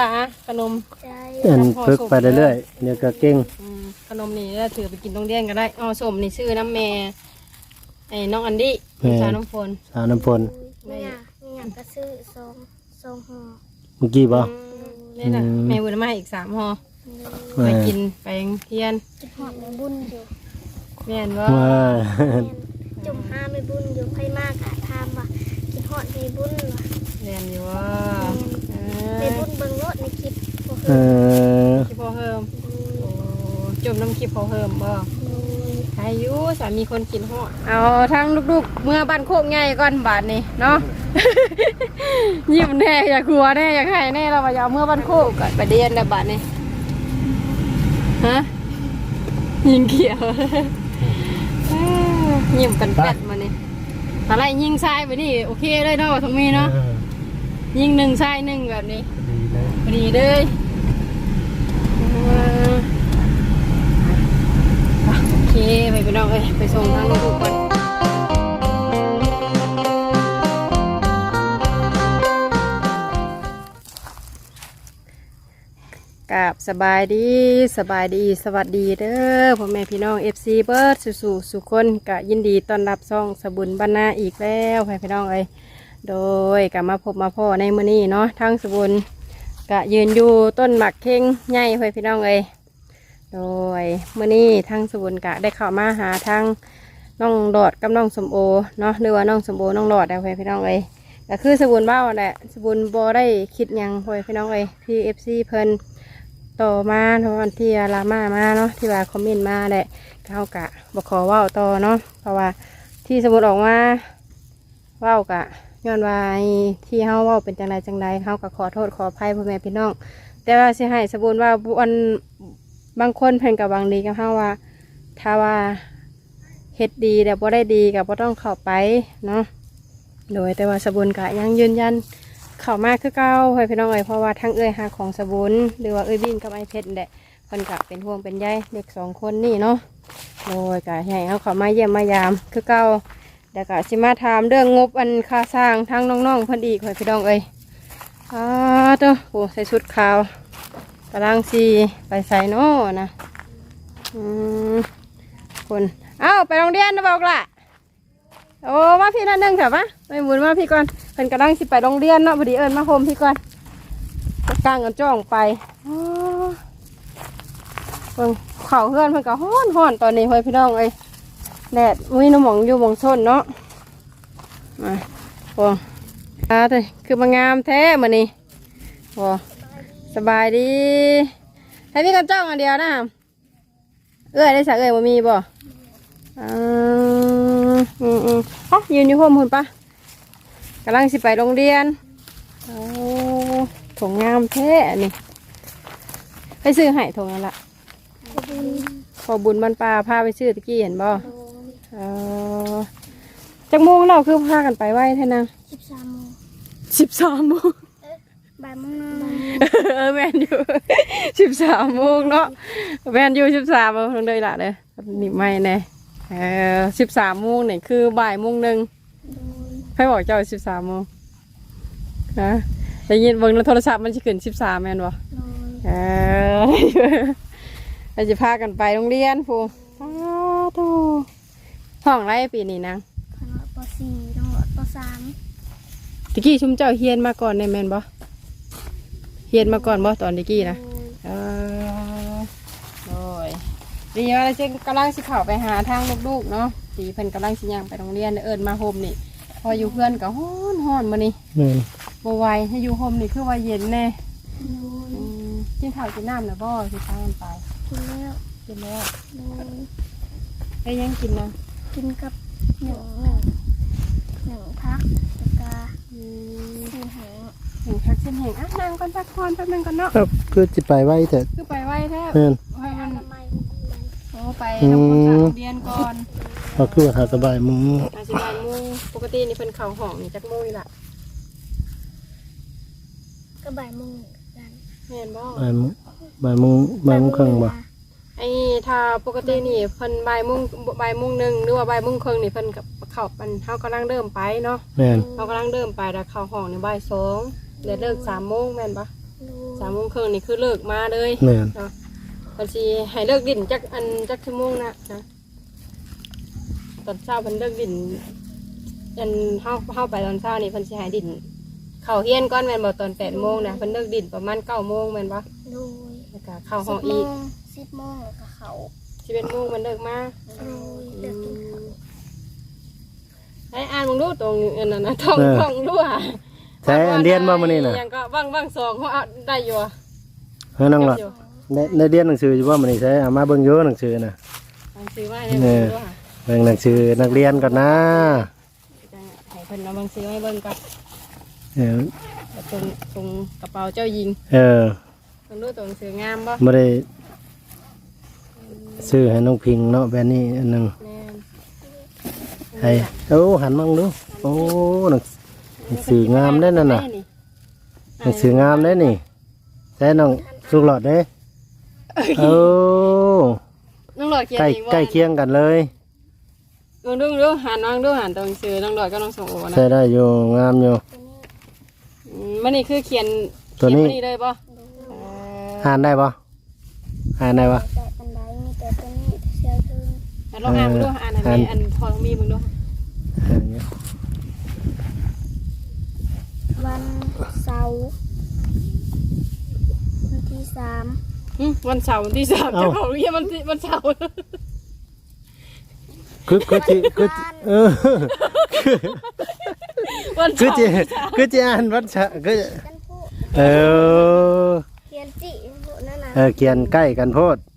ล่ะฮะขนมใจอันฝึกไปเรื่อยๆเดี๋ยวก็เก่งอืมขนมนี่แล้วถือไปกินตรงเรียนก็ได้อ๋อสมนี่ชื่อน้ำแม่ไอ้น้องอันดี้ชาวน้ำฝนสาวน้ำพลไม่อยากไม่อยากก็ซื้อทรงทรงห่อเมื่อกี้บ่นี่น่ะอืม แม่บุญมาให้อีกสามห่อเอไปอกินไปเพียนจุดหอดในบุญอยู่แม่นว่าว่าจุ่มห้าไม่บุญอยู่ใครมากอะถามว่าจุดหอดในบุญว่ะแม่นอยู่ว่าเอ ในอบุญเบิ่งรถในคลิปบ่เอคืออคลิปพอเฮิมโอ้จุ่มน้ำคลิปพอเฮิมบ่อายุสามีคนกินห่อเอาทั้งลูกๆเมื่อบ้านโคกใหญ่ก่อนบาทนี่เนาะ ยิ้มแน่อยากกลัวแน่อยากให้แน่เราไปเอาเมื่อบ้านโคกก่อนไปเรียนนะบาทนี่ฮะยิงเขียวยิ้มเป็นแปดมานี่อะไรยิงทรายไปนี่โอเคเลยเนาะตรงนี้เนาะ ยิงหนึ่งทรายหนึ่งแบบนี้พอดีเลยเอออะโอเคไปพี่น้องเอ้ยไปส่งทางลูกก่อนกับสบายดีสบายดีสวัสดีเด้อพ่อแม่พี่น้อง FC เบิร์ดสู่สู่สุคนกะยินดีต้อนรับซ่องสบุญบรรณาอีกแล้วพ่อพี่น้องเอ้ย โดยกะมาพบมาพ่อในมื้อนี้เนาะทั้งสบุญกะยืนอยู่ต้นหมักเข่งใหญ่เพื่อพี่น้องเอ้ยโดยเมื่อนี้ทางสบุนกะได้เข้ามาหาทางน้องดอดกับน้องสมโอเนาะหรือว่าน้องสมโอน้องดอดได้เพื่อพี่น้องเอ้ยก็คือสบุนเบ้าแหละสบุนบได้คิดยังเพื่อพี่น้องเอ้ยที่เอฟซีเพิ่นต่อมาทวันที่ลามามาเนาะที่ว่าคอมเมนต์มาแหละเขากะบอกขอว่าต่อเนาะเพราะว่าที่สบุนออกมาว้ากะ ย้อนว่าที่เฮาเว้าเป็นจังไดจังไดเฮาก็ขอโทษขออภัยพ่อแม่พี่น้อง แต่ว่าสิให้สมบูรณ์ว่าวันบางคนเพิ่นกับบางดีกับเฮาว่า ถ้าว่าเฮ็ดดีแต่บ่ได้ดีก็บ่ต้องเข้าไปเนาะโดยแต่ว่าสบุญก็ยังยืนยันเข้ามาคือเก่าเฮ้ยพี่น้องเอ้ยเพราะว่าทั้งเอ้ยหาของสบุญหรือว่าเอ้ยบินกับไอเพชรนี่แหละเพิ่นก็เป็นห่วงเป็นใยเด็กสองคนนี่เนาะโดยก็ให้เฮาเข้ามาเยี่ยมมายามคือเก่า เดี๋ยวก็สิมาถามเรื่องงบอันค่าสร้างทางน้องๆเพิ่นอีกค่ะพี่น้องเอ้ยอ้าเด้อโอ้ใส่ชุดขาวกำลังสีไปใส่โน่นะอืมคนเอ้าไปโรงเรียนนะบอกล่ะโอ้มาพี่นั่นนึ่งเถอะปะไปหมุนมาพี่ก่อนเพิ่นกำลังสิไปโรงเรียนเนาะพอดีเอิญมาโฮมพี่ก่อนก็กางกันจ้องไปอ๋อเพิ่นเข่าเพื่อนเพิ่นก็ฮ้อนฮ้อนตอนนี้เฮ้ยพี่น้องเอ้ย แดดมุ้ยน้ำหมองอยู่หมองส้นเนาะมาโอ้อาเถอะคือมางามแท้มานี่โอ้สบายดีให้พี่กันจ้องอันเดียวนะเอ้ยได้สักเอ้ยมามีบ่อ่าอืมอืมฮะยืนอยู่ห้องมุนปะกำลังสิไปโรงเรียนโอ้ถงงามแท้อันนี่ไปซื้อให้ถงนั่นละพอบุญมันปลาพาไปซื้อตะกี้เห็นบ่ เออจักโมงเราคือพากันไปไหว้แท่นางสิบสามโมงสิบสามโมงบ่ายโมงนอนเออแมนอยู่สิบสามโมงเนาะแมนอยู่สิบสามโมงเลยละเลยนี่ไม่แน่เออสิบสามโมงเนี่ยคือบ่ายโมงหนึ่งให้บอกเจ้าสิบสามโมงฮะได้ยินเบิ่งในโทรศัพท์มันจะขึ้นสิบสามแมนบ่นอนเออเราจะพากันไปโรงเรียนพูอ้าวโต ห้องไรปีนี้นางคณะปสี่ต้องหลอดปสามตะกี้ชุมเจ้าเฮียนมาก่อนในแมนบ่เฮียนมาก่อนบ่ตอนตะกี้นะเออโดยดีว่าเราจะกำลังสิเข้าไปหาทางลูกๆเนาะสีเพิ่นกำลังสิย่างไปโรงเรียนเอิญมาโฮมนี่ พออยู่เพื่อนก็ฮ้อนฮ้อนมานี่แม่นบ่ไหวให้อยู่โฮมนี่คือว่าเย็นแน่นอนอืมกินข้าวกินน้ำนะบ่สิพากันไปกินแล้วกินแล้วนอนได้ยังกินนะ กินกับหนึ่งหนึ่งหนึ่งพักตะกาอืมสี่แหงเห็นพักเส้นแห่งอะนั่งก่อนพักผ่อนแป๊บนึงก่อนเนาะครับคือจิไปไว้เถอะคือไปไหวแท้แม่นให้มันทำไมโอ้ไปทำความสะอาดโรงเรียนก่อนก็คือว่าหาสบายมึงอาสิบายโมงปกตินี่เพิ่นเข้าห้องนี่จักโมงนี่ล่ะก็บ่ายโมงกันแม่นบ่บ่ายโมงบ่ายโมงบ่ายโมงครึ่งบ่ ไอ้ถ้าปกตินี่เพิ่นบ่ายโมงบ่ายโมงหนึงหรือว่าบ่ายโมงครึ่งนี่เพิ่นกับเข้าปันเฮากำลังเริ่มไปเนาะแม่นเฮากำลังเริ่มไปแล้วเข้าห้องนี่บ่ายสองเดี๋ยวเลิกสามโมงแม่นปะนอนสามโมงครึ่งนี่คือเลิกมาเลยแม่นเนาะเพิ่นสิให้เลิกดินจักอันจักชั่วโมงนะนะตอนเช้าเพิ่นเลิกดินอันเฮาเฮาไปตอนเช้านี่เพิ่นสิให้ดินเข้าเฮียนก่อนแม่นบ่ตอน8โมงนะเพิ่นเลิกดินประมาณ9โมงแม่นบ่โดยแล้วก็เข้าห้สิองบโมอีกง สิบโมงแล้วก็เขา11โมงมันเลิกมาโดยเลิกกินข้าวให้อ่านมึงดูตรงอันนั้นนะท่องท่องดูอะใช้อันเรียนบ่มื้อนี้น่ะ ยังก็ว่างว่างสองเขาเอาได้อยู่อะเฮ้ยน้องหลอดอยู่ได้ได้เรียนหนังสืออยู่บ่มื้อนี้ใช้เอามาเบิ่งอยู่หนังสือน่ะหนังสือมาให้เบิ่งดูค่ะเบิ่งหนังสือนักเรียนก่อนนะให้เพิ่นเอาหนังสือให้เบิ่งกับเออตรงตรงกระเป๋าเจ้าหญิงเออเพิ่นดูตัวหนังสืองามบ่บ่ได้ ซื้อให้น้องพิงเนาะแบบนี้อันหนึงแม่นให้โอ้หันมองดูโอ้หนังหนังสืองามได้นั่นน่ะหนังสืองามได้นี่ใช้น้องสุกหลอดเด้โอ้น้องหลอดเขียนใกล้เองบ่ใกล้เคียงกันเลยดูดูดูหันน้องดูหันตัวหนังสือน้องหลอดก็น้องส่งโอนะใช้ได้อยู่งามอยู่ อืมมันนี่คือเขียนตัวนี้ เขียเลยบ่เอออ่านได้ปะอ่านได้ปะ แต่ปันไดมีแต่ตัวนี้เชื่อถึง อะ ลองอ่านมึงดูอ่านให้แม่อ่านอันพอมีมึงดูอ่านอยู่วันเสาร์วันที่สามหึวันเสาร์วันที่สามจะเขาเรียกวันที่วันเสาร์คือคือจิคือจิเออวันคือเสาร์จิคือจิอ่านวัดชะคือกันพูดเออเขียนจิพูดนั่นนะเออเขียนใกล้กันโพดอืม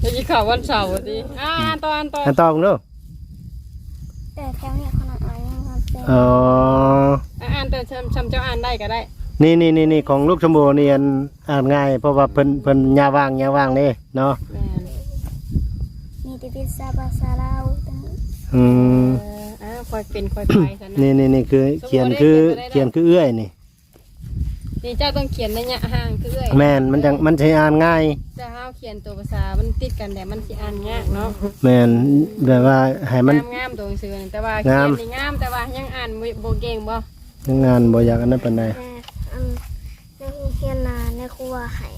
เดี๋ยวจะข่าววันเสาร์ดิอ่าอ่านต่ออ่านต่ออันตองดูแต่แถวเนี่ยขนาดอ่านยังครับเป็นอ๋อ อะอ่านแต่ชำชำเจ้าอ่านได้ก็ได้นี่นี่นี่นี่ของลูกชมพูนี่อันอ่านง่าย เพราะว่าเพิ่นเพิ่นยาว่างยาว่างนี่เนาะ แม่นมีแต่พิซซ่าภาษาลาวตั้งอืม เอออ่าคอยเป็นคอยไปซะนะนี่นี่นี่คือเขียนคือเขียนคือเอื้อยนี่ นี่เจ้าต้องเขียนในเนี่ยห่างคือเอ้ยแม่นมันจังมันใช้อ่านง่าย จะห้าวเขียนตัวภาษามันติดกันแต่มันสิอ่านยากเนาะแม่นแบบว่าให้มัน งามงามตัวหนังสือนี่แต่ว่าเขียงาม นนี่งามแต่ว่ายังอ่านบ่บ่เก่งบ่งานบ่อยากอันนั้นปานใดแต่อันในเฮียนนาในครัวให้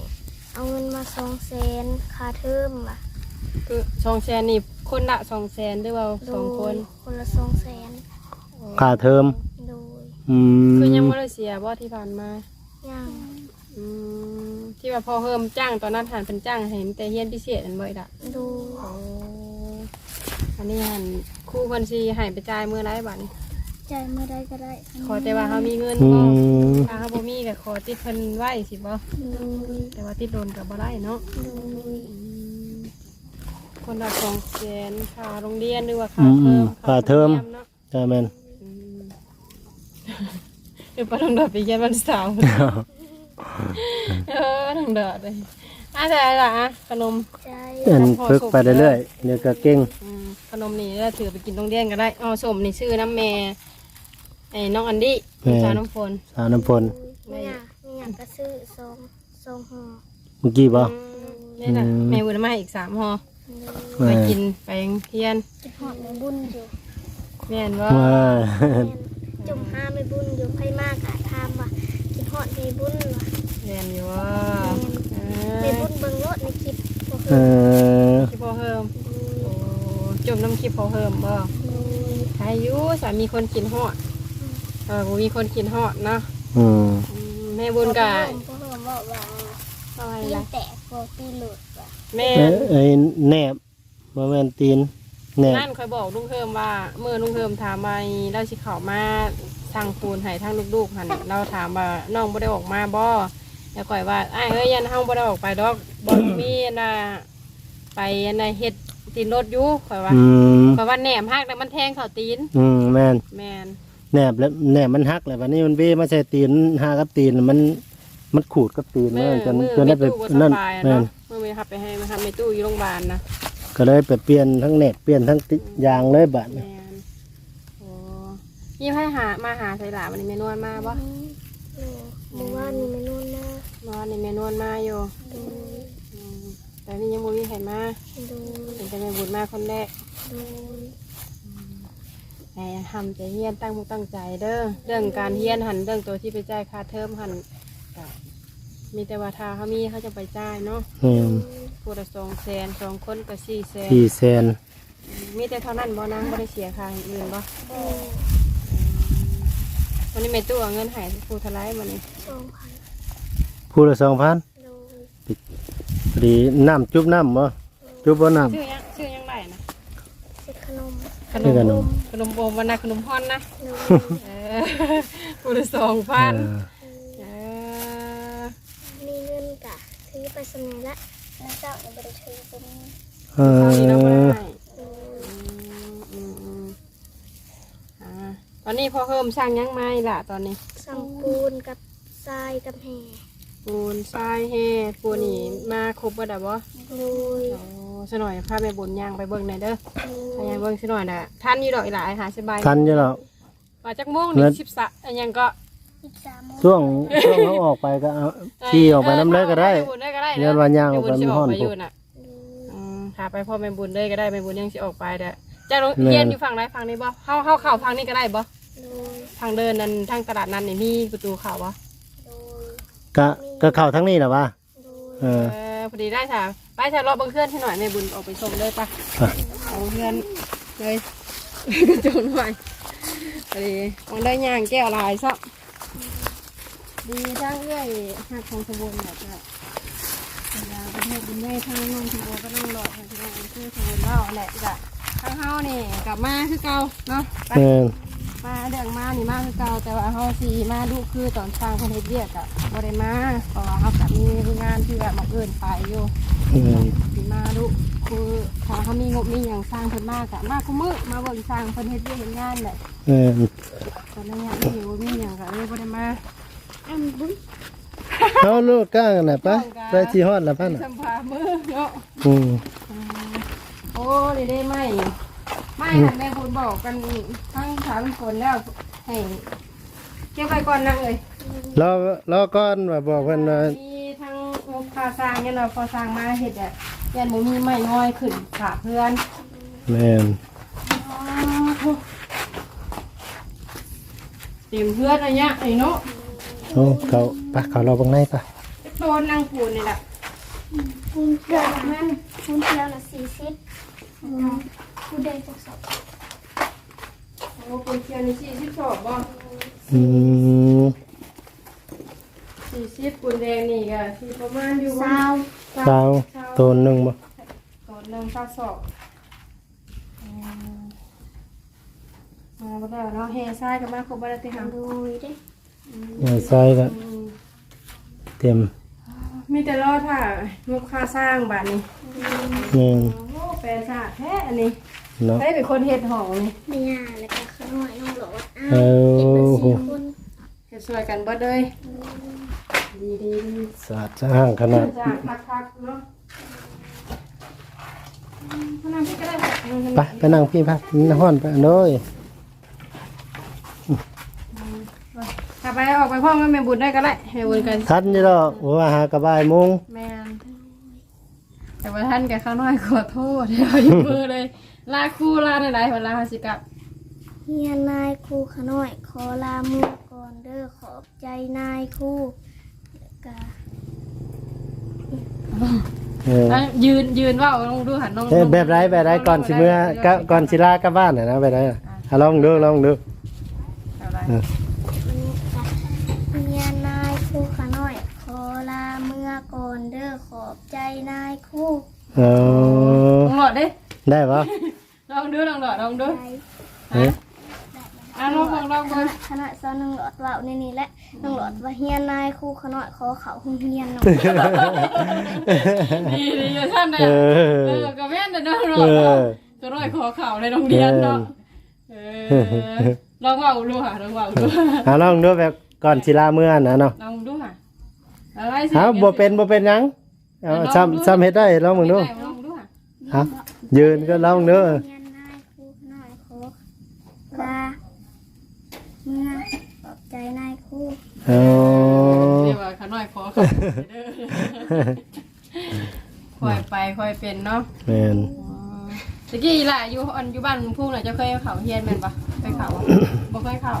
เอาเงินมาสองแสนค่าเทอมอะคือสองแสนนี่คนละสองแสนด้วยว่าโดสองคนยคนละสองแสนค่าเทอมโดย อืมคือยังไม่ได้เสียบ่ที่ผ่านมา ย่างอืมที่ว่าพอเพิ่มจ้างตอนนั้นหันเป็นจ้างให้แต่เฮียนพิเศษอันบ่อยละดูโอ้อันนี้หันครู่เพันซีให้ไปจ่ายมือไรบัดนี้ใจายเมื่อใดก็ได้ขอแต่ว่าเขามีเงินอืบ่มถ้าเขาบ่มีก็ขอติดเพิ่นไว้สิบ่ดูแต่ว่าติดโดนก็บ่ได้เนาะดูอืมคนละสองแสนค่าโรงเรียนหรือว่าค่าอืมเทอมค่าเทอมเนาะ ใช่แม่น อืม เดี๋ยวปต้องดอดไปเยี่ยมวันเสาร์เออต้องดอดเลยอะแต่อะไรล่ะอะขนมใจอันฝึกไปเรื่อยๆเดี๋ยวก็เก่งอืมขนมนี่เราถือไปกินโรงเรียนก็ได้อ๋อสมนี่ชื่อน้ำแม่ไอ้น้องอันดี้ลูกสาวน้ำฝนสาวน้ำพลไม่อยากไม่อยากก็ซื้อซองซองห่อเมื่อกี้บ่อืมนี่น่ะอืมแม่บุญมาอีกสามห่อแม่ไปกินไปเพียนคิดหอดในบุญอยู่แม่นว่าว่าแม่น จุ่มห้าไม่บุญอยู่ให้มากอะทามว่าคิดหอดในบุญว่ะแม่นอยู่ว่าเอในอบุญเบิ่งรถในคลิปบ่เคเอยอคลิปพอเฮิมดูโอ้จมน้ำคลิปพอเฮิมบ่ดูอายุสามีคนกินฮอดเออบ่มีคนกินฮอดเนาะอืมอืมแม่บุญกะพ่อเพิ่มบอกว่าอะไรตีนล่ะแตกพอตีหลุดว่ะแม่เอ้ยไอ้แนบบ่แม่นตีน แนบนั่นคอยบอกลุงเฮิมว่าเมื่อลุงเฮิมถามมาเราสิเข้ามาทางปูนให้ทางลูกๆหั่นเราถามว่าน้องบ่ได้ออกมาบ่แล้วก่อยว่าอ้ายเอ้ยยันเฮาบ่ได้ออกไปดอกบ่มีอันน่ะไปอันน่ะเฮ็ดตีนรถอยู่ข่อยว่าอืมข่อยว่าแหนมฮักแต่มันแทงเข้าตีนอืมแม่นแม่นแนบแล้วแนบมันหักเลยวันนี้มันเบ้มาใส่ตีนหากับตีนมันมันขูดกับตีนมืมันจนมืจนได้ไปตู้บ่สนั่นบายแม่นเนาะมือไปขับไปให้มาทำในตู้อยู่โรงพยาบาลนะ ก็เลยไปเปลี่ยนทั้งแนบเปลี่ยนทั้งติยางเลยบัดแมนี้นโอ้ยี่ให้หามาหาใส่หลาวันนี้เมนวลมาบ่เออหมู่บ้านนี่ไม่นู่นนะนอนนี่เมนวลมาอยู่ดูอืมแต่นี่ยังบ่มีใครมาดูเป็นแต่แม่บุญมาคนแรกดูแต่ทำใจเฮียนตั้งมุกตั้งใจเด้อเรื่องการเฮียนหันเรื่องตัวที่ไปจ่ายค่าเทอมหันก็ มีแต่ว่าถ้าเขามีเขาจะไปจ่ายเนาะแม่นผู้ละสองแสนสองคนก็สี่แสนสี่แสนมีแต่เท่านั้นบ่นางบ่ได้เสียค่าอย่างอื่นบ่โอ้วันนี้แม่ตู้เอาเงินให้ผู้ทลายมานี่สองพันผู้ละสองพันโดยพอดีน้ำจุบน้ำบ่จุบบ่น้ ชื่อยังชื่อยังไรนะเซ็ตขนมขนชื่อมขนมขนมโอมวันนะขนมฮอนนะโดยเออผู้ละสองำพันเออ เออ มีเงินกะถื อไปสมัยละแล้วเจ้าเนี่ยบ่ได้ถือเป็นเอตอนนี้เราไม่ได้อให้โดยอืมอืมอ่าตอนนี้พอเพิ่มสร้างยังไม้ล่ะตอนนี้สังปูนกับทรายกับแห่ปูนทรายแห่ปูนนี่มาครบบ่ได้บ่โดยโอ้สหน่อยพาแม่บุญย่างไปเบิ่งหน่อยเด้อโดถ้ายย่างเบิ่งสหน่อยน่ะท่านอยู่ดอกอีหลายหาสบาย ทันอยู่แล้วว่าจักโมงนี่สิบสะอันยังก็ อีกสามโมงช่วงช่วงเขาออกไปก็เอาขี่ออกไปน้ำเลยก็ได้แม่บุญได้ก็ได้เดี๋ยววันย่างออกไปแม่บุญสิออกไปมันฮ้อนอยู่น่ะโดยอืมพาไปพ่อแม่บุญได้ก็ได้แม่บุญยังสิออกไปเด้อจะโรงแม่นเรียนอยู่ฝั่งไหนฝั่งนี้บ่เฮาเฮาเข้าฝั่งนี้ก็ได้บ่โดยทางเดินนั้นทางตลาดนั้นนี่มีประตูเข้าบ่โดยก็ก็เข้าทั้งนี้แหละวะโดยเออ เออพอดีได้ค่ะไปถ่ายรอบเบิ่งเพื่อนให้หน่อยแม่บุญออกไปชมเลยปะอะ เอาเพื่อนเลย กระโจนหน่อยพอดีมันได้ย่างแก้วลายซะ ดีทั้งเอ้อยหักของสมบูรณ์แบบจะเวลาประเทศบุญใหญ่ทางน้องสมบูรณ์ก็ต้องหลอกให้พี่น้องคือสมบูรณ์เล่าแหละจ้ะทางเฮานี่กลับมาคือเก่าเนาะไปแม่นมาเรื่องมานี่มาคือเก่าแต่ว่าเฮาสิมาดูคือตอนสร้างเพิ่นเฮ็ดเวียกอะบ่ได้มาเพราะว่าเฮาก็มีงานที่แบบมาเอิ้นไปอยู่แม่นสิมาดูคือถ้าเขามีงบมีหยังสร้างเพิ่นมากอะมากคุมื้อมาเบิ่งสร้างเพิ่นเฮ็ดเวียกเฮ็ดงานแหละแม่นตอนนั้นเนี่ยมีอยู่มีหยังก็เลยบ่ได้มา อันบุ้ยเอาลูกก้างกันน่ะไปไปที่ฮอดแล้วพันน่ะสัมภามือเนาะอืมโอ้ได้ได้ไหมไม่หันแม่คุณบอกกันทั้งสามคนแล้วให้เก็บไว้ก่อนนะเอ้ยรอรอก่อนว่าบอกเพิ่นว่ามีทั้งงบค่าสร้างเนี่ยเราะพอสร้างมาเฮ็ดอะยันบ่มีไม้น้อยขึ้นขาเพื่อนแม่นเต็มเพื่อนอะไรเงี้ยไอ้เนาะ โอ้เขาไปเขารอบังในปะโดนนางปูนนี่แหละปูนเกลือมันปูนเกลือละสี่สิบปูนแดงจักสองโอ้ปูนเทียนนี่สี่สิบสองบ่อืมสี่สิบปูนแดงนี่ก็สี่ประมาณอยู่สาวสาวโตนหนึงบ่ตอนหนึ่งข้าสอบอืมมาบ่ได้เนาะเฮซ้ายกับมาครบบ่ได้ติหาโด ยเด้เออใส่ก็อืมเต็มมีแต่รอถ้างบค่าสร้างบาทนี้แม่นโอ้แปลชาติแท้อันนี้เนาะ ได้เป็นคนเฮ็ดห้องนี่ไม่ยาแล้วก็ขนอยน้องหลอดอ้าเอวเจ็ดอเป็นสี่คนเฮ็ดช่วยกันเบิดเลยดีดีดีสะอาดสะอ้างขนาดจ้าคักๆเนาะอืมพนักพี่ก็ได้ค่ะไปไปนั่งพี่พักนฮ้อนไปเลย ถ้าไป ออกไปพ่อแม่บุญได้ก็ได้ให้บุญกันทันอยู่ดอกว่าหากระบายโมงแม่นแต่ว่าท่านกับข้าวน้อยขอโทษเดี๋ยวอยู่มือเลยลาคู่ลาในไหนเวลาเขาสิกลับเฮียนายครูขน้อย ขอลามือก่อนเด้อขอบใจนายครูแล้วก็เอออะยืนยืนว่าลองดูหันน้องเอ้ยแบบไรแบบไรก่อนสิเมื่อก็ก่อนสิลากลับบ้านน่ะนะแบบไรอะอะลองดูลองดูอะไร เออ เฮียนายครูขน้อย ขอลามือก่อนเด้ อขอบใจนายครูเออ ลองหลอดดิได้ปะลองดูลองหลอดลองดูใจเอ๊ะอะลองลองลองคดูณะคณะสอนน้องหลอดเว่าในนี้แหละน้องหลอดว่าเฮียนายครูขน้อยขอเขาคงเฮียนเนาะดีดีอยู่ท่านเนี่ยเอเอออกับแม่นแต่น้องหลอเอดเนาะอก็ร้อยขอเข่าในโรงเรียนเนาะเออลองว่าดูค่ะลองว่าดูอะลองดูแบบก่อนสิลาเมื่อนะเนาะลองดูค่ะอะไรสิฮะบ่เป็นบ่เป็นหยัง เอาซ้ำซ้ำเฮ็ดได้ลองมึงดูลองดูค่ะฮะยืนก็ลองดูเฮียนายครูขน้อยขอลาเมื่อขอบใจนายครูเออ เรียกว่าขาน้อยขอเขาเด้อค่อยไปค่อยเป็นเนาะแม่นตะกี้ล่ะอยู่อันอยู่บ้านพุ่งน่ะจะเคยเขาเฮียนแม่นปะเคยเขาบ่บ่เคยเขา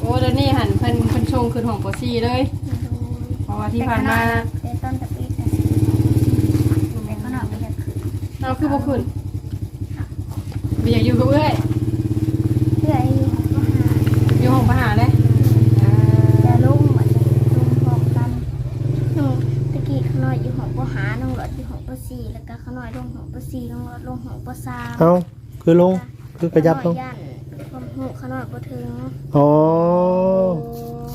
โอ้เดี๋ยวนี้หันเพิ่นเพิ่นชงขึ้นห้องปซี่เลยอ๋อว่าที่ผ่านมาแต่ต้นตะปีแต่แต่ข้างนอกมันจะขึ้น เราคือบ่ขึ้นเบียกอยู่กับเอ้ยเพื่อให้อยู่ก็หาอยู่ห้องประหารเลยอ่าจะลุ่มเหมือนลุ่มพร้อมกันน้องตะกี้ข้างนอกอยู่หองปหาน้องหลอดอยู่หองปสี่แล้วก็ข้างนอกลงหองปสี่น้องหลอดลงหองปสามเอ้าคือลงคือกระยับลงย่านความหูข้างนอกบ่ถึงอ๋อ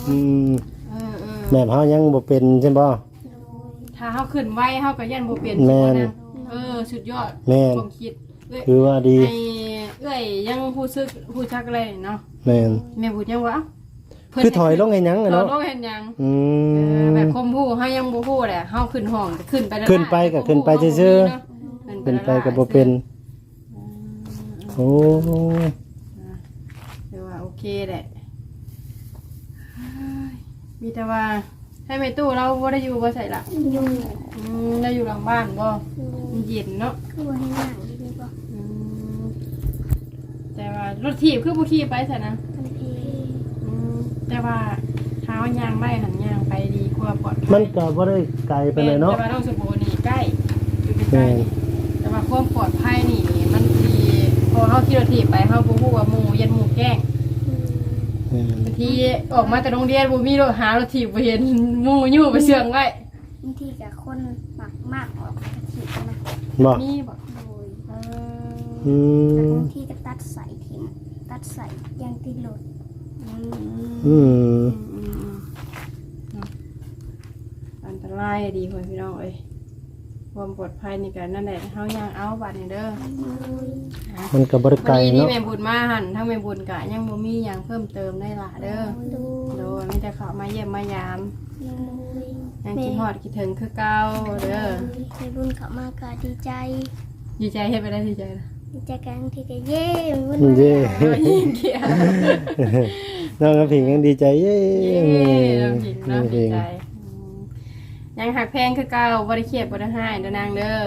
อืมเออเออ แบบเฮายังบ่เป็นใช่บ่ถ้าเฮาขึ้นไวเฮาก็ยันบ่เปลี่ยนแม่นตัวะ เออสุดยอดแม่น ความคิดเอ้ยคือว่าดีไอ้เอ้ยยังรู้สึกรู้จักอะไรเนาะแม่นแม่พูดยังว่าเพิ่นคือถอยลงให้หยังเออะอเนาะลงเห็นยังอืเออม แบบคมผู้เฮายังบ่ฮู้แหละเฮาขึ้นห้องก็ขึ้นไปแล้วขึ้นไปก็ขึ้นไปซื่อๆเป็นไปก็บ่เป็นโอ้เดี๋ยวว่าโอเคแหละเฮ้ยมีแต่ว่า ให้แม่ตู้เราบ่ได้อยู่บ่ใส่ละยุ่งอืมได้อยู่หลังบ้านบ่มันเย็นเนาะคือว่าให้นั่งดีๆบ่อืมแต่ว่ารถถีบคือบ่ขี่ไปซะนะทันทีอืมแต่ว่าเท้ายางไล่หันยางไปดีกว่าปลอดภัยมันก็บ่ได้ไกลไปเลยเนาะแต่ว่าน้องสมบูรณ์นี่ใกล้อยู่ใกล้ๆนี่แต่ว่าความปลอดภัยนี่มันดีพอเฮาขี่รถถีบไปเฮาบ่ฮู้ว่าหมู่ยันหมู่แกล้ง อืม บาง ทีออกมาแต่โรงเรียนบ่มีรถหารถถีบบ่เห็นหมู่อยู่ไปเชื่องไว้บางทีกับคนหมักมากออกกระถิ่นนะบ่มีบ่โดยเออืแต่มบางทีก็ตัดใส่ถิ่มตัดใส่ยางติดรถออืมอืมอืมอืมเนาะอันตรายดีพ่อพี่น้องเอ้ย ความปลอดภัยนี่ก็นั่นแหละเฮาย่างเอาบัดนี้เด้อมันก็บ่ได้ไกลวันนี้ที่เนาะแม่บุญมาหันทั้งแม่บุญกะยังบ่มีหยังเพิ่มเติมได้ล่ะเด้อดูโดยมีแต่เขามาเยี่ยมมายามยังยังคิดฮอดคิดถึงคือเก่าเด้อในบุญเขามากก็ดีใจ ดีใจเฮ็ดไปได้ดีใจนะดีใจกันที่ก็เย้บุญเย้ยิ่งเกียร์น้องกระผิงยังดีใจเย้เย้เราผิดน้เนาะองกระดีผิงใจอืม ยังหักแพงคือเก่าบ่ได้เครียดบ่ได้ให้เด้อนางเด้อ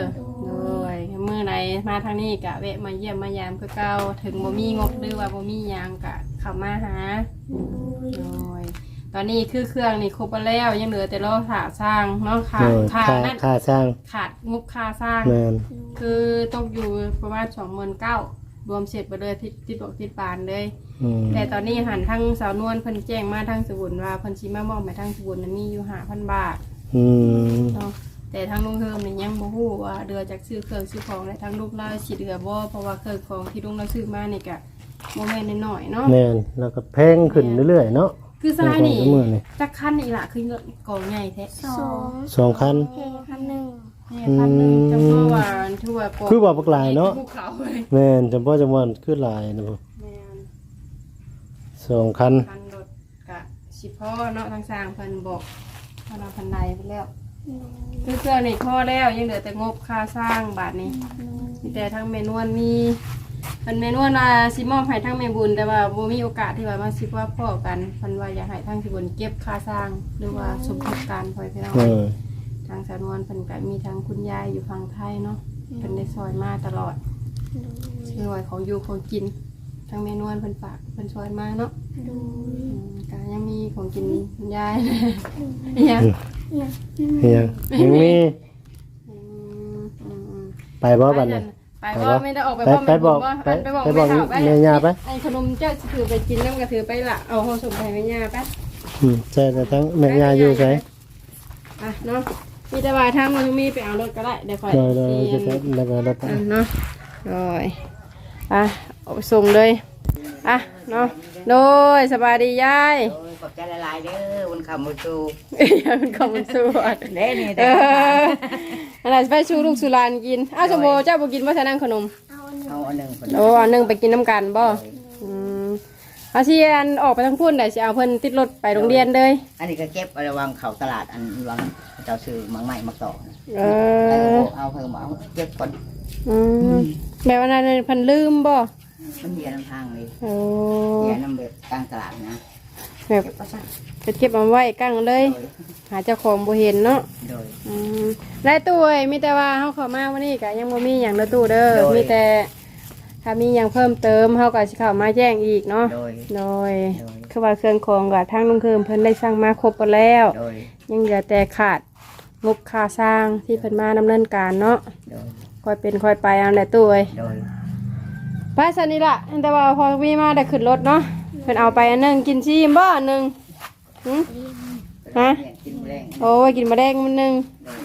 โดยมื้อไหนมาทางนี้กะแวะมาเยี่ยมมายามคือเก่าถึงบ่มีงบหรือว่าบ่มีหยังกะเข้ามาหาโอ้ยตอนนี้คือเครื่องนี่ครบไปแล้วยังเหลือแต่รอขาสร้างเนาะขาโดยขาค่านั่นค่าสร้างขาดงบค่าสร้าง แม่นคือตกอยู่ประมาณสองหมื่นเก้ารวมเสร็จไปเลยทิศทิศบอกทิศบานเลย อืมแต่ตอนนี้หันทั้งสาวนวลเพิ่นแจ้งมาทั้งสบุนว่าเพิ่นชิมามอบให้ทั้งสบุนนั้นมีอยู่หาพันบาท อืมเนาะแต่ทั้งลุงเฮิมนี่ยังบ่ฮู้ว่าเดือจากซื้อเครื่องซื้อของและทั้งลูกเราสิเดือบ่เพราะว่าเครื่องของที่ลุงเราซื้อมานี่ก็บ่แม่นน้อยๆเนาะ แม่นแล้วก็แพงขึ้นเรื่อยๆเนาะ คือซ้ายนี่ของมื้อนี่ จักคันนี่ล่ะคือเงินกองใหญ่แท้สองสองคัน เพลงคำหนึ่งนี่พันหนึ่งจำพวกว่าทั่วโกคือว่าบักหลายเนาะ ภูเขาเลยแม่นจำเพาะจำนวนคือหลายนะบ่แม่น สองคันพันรถกะสิพ่อเนาะทางสร้างเพิ่นบอก พนเอาพันใดไปแล้วคือเครื่องนี่พ่อแล้วยังเหลือแต่งบค่าสร้างบาทนี้มีแต่ทั้งเมนวนมีมันเมนวนว่าสิมอบให้ทั้งเมบุญแต่ว่าบ่มีโอกาสที่ว่ามาสิว่าพ่อกันเพันว่าอยากให้ทั้งสิบุญเก็บค่าสร้างหรือว่าสมทบการพอยพี่น้อง เออ ทางสานวนเพิ่นก็มีทางคุณยายอยู่ฝั่งไทยเนาะเพิ่นได้ซอยมาตลอดช่วยของอยู่ของกิน ทางเมนวนเพิ่นฝากเพิ่นซอยมาเนาะดูอืมก็ยังมีของกินคุณยายยังนะเฮียงยังมีอืมอืมอืมไปบ่บัดนี้ไปไปบ่บ่ไม่ได้ออกไปไปบ่ไปบอกม่ไปไปบอกไปบอกแม่ถามแม่ย่าไป ไอ้ขนมเจ้าสิถือไปกินน้ำก็ถือไปละเอาห่อสมไปแม่ย่าไป อืมใช่แต่ทั้งแม่ยาอยู่ใช่อะเนาะมีแต่ว่าทางมันมีไปเอารถก็ได้เดี๋ยวค่อยเราเราสิจะใช้แล้วก็รถอะเนาะโดยอะ เอาไปส่งเลยอะเนาะโดยสบายดียายโอ้ยขอบใจหลายๆเด้อวันคำมือจูยายเป็นของมันสวดเด้นี่เอเด้อออะไรไปชูลูกสุรานกินอ้าวสมโภเจ้าบ่กินบ่ใช่นั่งขนมเอาอันหนึ่งเอาอันหนึ่งคนโอ้อันหนึงไปกินน้ำกันบ่อืมเอาสิอันออกไปทั้งพุ่นได้สิเอาเพิ่นติดรถไปโรงเรียนเลยอันนี้ก็เก็บเอาระวังเขาตลาดอันวังเจ้าซื้อมังใหม่มาต่อนะเอแล้วก็อเอาเพิ่มเอาเก็บก่อนอืมแบบว่านั้นเพิ่นลืมบ่ มันเหียน้ำทางเลยโอ้เหียน้ำแบบกลางตลาดนะแบบเก็บก็ซะไปเก็บเอาไว้กั้งเลย โดยหาเจ้าของบ่เห็นเนาะโดย อืมได้ตู้เอ้ยมีแต่ว่าเฮาเข้ามาวันนี้ก็ยังบ่มีหยังเด้อตู้เด้อโดย มีแต่ถ้ามีหยังเพิ่มเติมเฮาก็สิเข้ามาแจ้งอีกเนาะโดย โดยโดย คือว่าเครื่องของกับทางลุงเคิมเพิ่นได้สร้างมาครบหมดแล้ว โดยยังเหลือแต่ขาดงบค่าสร้างที่เพิ่นมาดำเนินการเนาะโดยค่อยเป็นค่อยไปเอาแหละตู้เอ้ยโดย ไปสันนี่ละแต่ว่าพอมีมาได้ขึ้นรถเนาะเพิ่นเอาไปอันหนึงกินชีมบ่อันหนึงหึฮะเนี่ยกินแรงโอ้ยกินมาแดงมันหนึง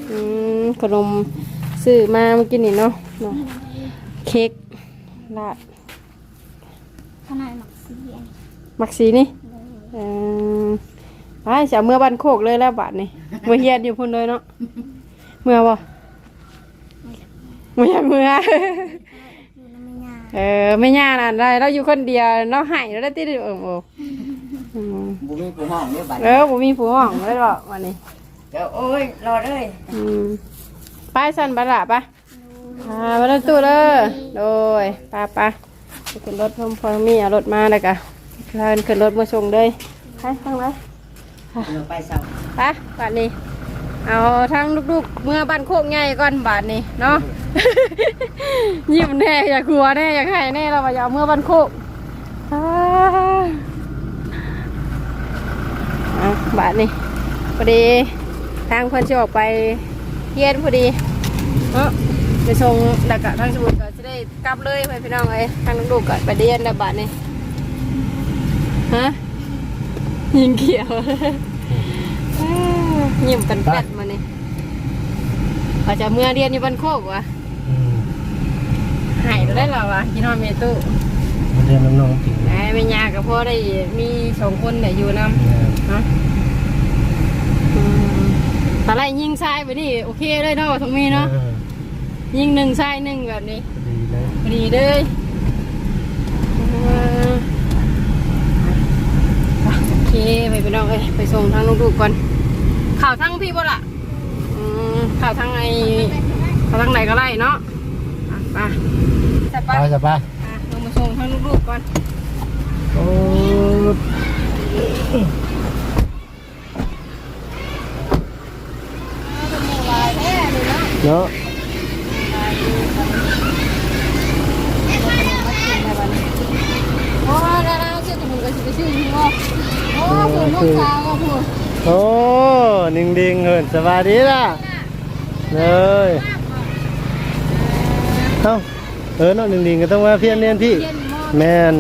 อืมขนมซื้อมาเมื่อกี้นี่เนาะเนาะเค้กลาดขนาดหมักสีอันมักสีนี่เออไปจะเอาเมื่อบ้านโคกเลยแล้วบาทนี่เมื่อเฮียนอยู่พุ่นเลยเนาะเมื่อบ่เมื่อเมื่ออยู่น้ำไม่ยา เออไม่ย่าน่ะได้เราอยู่คนเดียวเราใหายเราได้ติดเออโอ้อืมบุมีกูห้องเนี่ยบัดเออผมมีผัวห้องได้หรอกวันนี้เดี๋ยวโอ้ยรอเลยอืมไปสั่นบัลละปะอ่าบัลละตู้เลยโดยไป้าป้าไปขึ้นรถพร้อมพอมีเอารถมาแล้วกะพาขึ้นรถมาส่งเลยไปฟังเลยเราไปเศร้าไปบาทนี้ เอาทั้งลูกๆเมื่อบ้านโคกใหญ่ก่อนบาทนี้เนาะ ยิ้มแน่อย่ากลัวแน่อยาให้แน่เราไปเอาเมื่อบ้านโคกบาทนี้พอดีทางเพื่อนจะออกไปเฮียนพอดีเนาะไปส่งดักกะทางสมุทรก็จะได้กลับเลยไปพี่น้องเอ้ยทางลูกๆก็ไปเรียนแล้วบาทนี้ฮะยิงเขียว ยิ้มกันแปดมานี่เขาจะเมื่อเรียนอยู่บ้านโคกวะอืมหายแล้วได้หรอวะกินนอนเมตู้มาเรียนน้องๆถึงไอ้ไม่ยากกับพ่อได้มีสองคนเนี่ยอยู่นำฮะอืมตอนแรกยิงทรายไปนี่โอเคเลยเนาะทั้งมีเนาะออยิงหนึ่งทรายหนึ่งแบบนี้ดีเลยพอดีเลยเออโอเคไปไปน้องเอ้ยไปส่งทางลูกๆก่อน ข่าวทั้งพี่บ่ล่ะอืมข่าวทั้งไอ้ข่าวทั้งไหนก็ไล่เนาะอะไปจะไปไปจะไปอะลงมาส่งทั้งลูกๆก่อนโอ้เนาะโอ้ดาราชื่อตุ้มก็ชื่อชื่อยิงว่าโอ้คุณลูกสาวก็พูด โอ้นิ่งๆเหินสบายดีล่ะเลยเอ้าเออเนาะนิ่งๆก็ต้องว่าเพี้ยนเนียนพี่เย็นมอแมน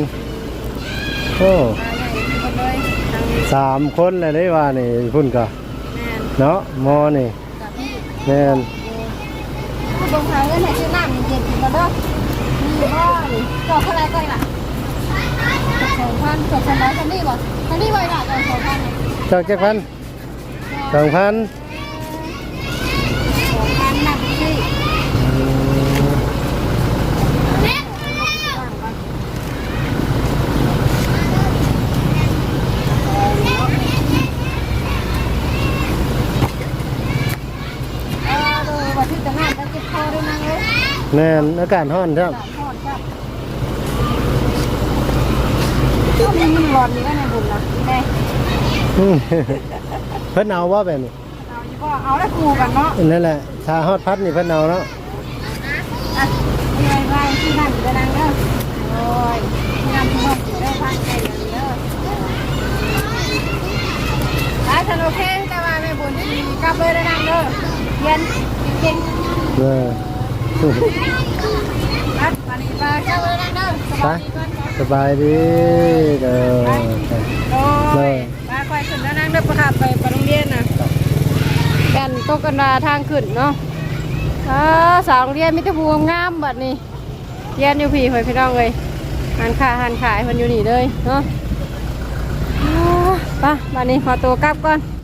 โอ้มาใหญ่คนเลยทางสามคนเลยได้ว่านี่พุ่นก็แมนเนาะมอนี่กับพี่แมนลงทางเงินให้ชื่อน้ำเย็นๆกินมาเด้อมีบ่นี่จอกเท่าไรก่อนล่ะสองพันสองพันร้อยคันนี้บ่คันนี้ไว้ล่ะตอนสองพันจอกจักพันสองพันสองพัน หนักสิเออดูว่าที่จะงานจะเจ็บคอด้วยนะ เอ้ยแมนอากาศร้อนครับสามทอดครับช่วงนี้มันร้อนนี่ก็ในบุญนะแม่อืมเพิ่นเอาว่าแบบนี้เอาอยู่ก็เอาได้ครูกันเนาะนั่นแหละชาฮอดพัดนี่เพิ่นเอาเนาะอะมีอะไรบ้างที่นั่งอยู่ด้านล่างเด้อโอ้ยที่นั่งที่นอกอยู่ได้พักใจอย่างนี้เด้ออะฉันโอเคแต่ว่าแม่บุญที่กลับเลยได้นั่งเด้อเย็นเก่งเออๆอะวันนี้ไปกลับเลยนั่งเด้อสบายดีก่อนสบายดีเด้อโอ้ย มาคอยขึ้นแล้วนั่งเด้อประคับไปไปโรงเรียนนะกันตกกันดาทางขึ้นเนาะอ่าสาวโรงเรียนมิตรภูมิงามแบบนี้เรียนอยู่พี่หอยพี่น้องเลยหันขาหันขายมันอยู่นี่เลยเนาะอ่าไปบัดนี้ขอตัวกลับก่อน